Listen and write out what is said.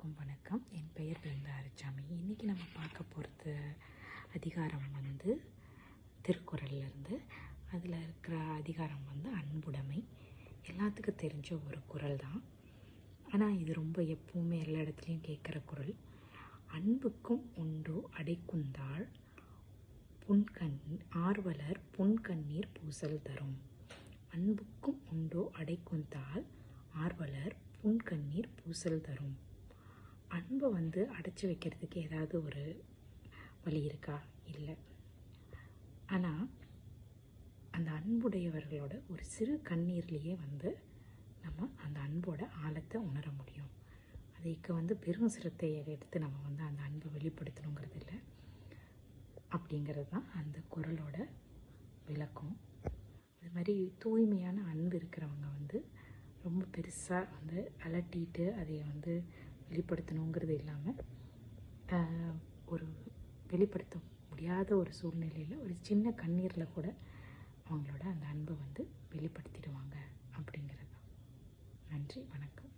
அனைவருக்கும் வணக்கம். என் பெயர் பிருந்தா அரிச்சாமி. இன்றைக்கி நம்ம பார்க்க போகிறது அதிகாரம் வந்து திருக்குறள்லேருந்து. அதில் இருக்கிற அதிகாரம் வந்து அன்புடைமை. எல்லாத்துக்கும் தெரிஞ்ச ஒரு குரல் தான் ஆனால் இது ரொம்ப எப்பவுமே எல்லா இடத்துலையும் கேட்குற குறள். அன்புக்கும் உண்டோ அடைக்குந்தாள் புன்கண் ஆர்வலர் புன்கண்ணீர் பூசல் தரும். அன்புக்கும் உண்டோ அடைக்குந்தால் ஆர்வலர் புன்கண்ணீர் பூசல் தரும். அன்பை வந்து அடைச்சி வைக்கிறதுக்கு ஏதாவது ஒரு வழி இருக்கா? இல்லை. ஆனால் அந்த அன்புடையவர்களோட ஒரு சிறு கண்ணீர்லேயே வந்து நம்ம அந்த அன்போட ஆழத்தை உணர முடியும். அதுக்கு வந்து பெரும் சிரத்தையை எடுத்து நம்ம வந்து அந்த அன்பை வெளிப்படுத்தணுங்கிறது இல்லை. அப்படிங்கிறது தான் அந்த குரலோட விளக்கம். அது மாதிரி தூய்மையான அன்பு இருக்கிறவங்க வந்து ரொம்ப பெருசாக வந்து அலட்டிட்டு அதை வந்து வெளிப்படுத்தணுங்கிறது இல்லாமல் ஒரு வெளிப்படுத்த முடியாத ஒரு சூழ்நிலையில் ஒரு சின்ன கண்ணீரில் கூட அவங்களோட அந்த அன்பை வந்து வெளிப்படுத்திடுவாங்க அப்படிங்கிறது நன்றி வணக்கம்.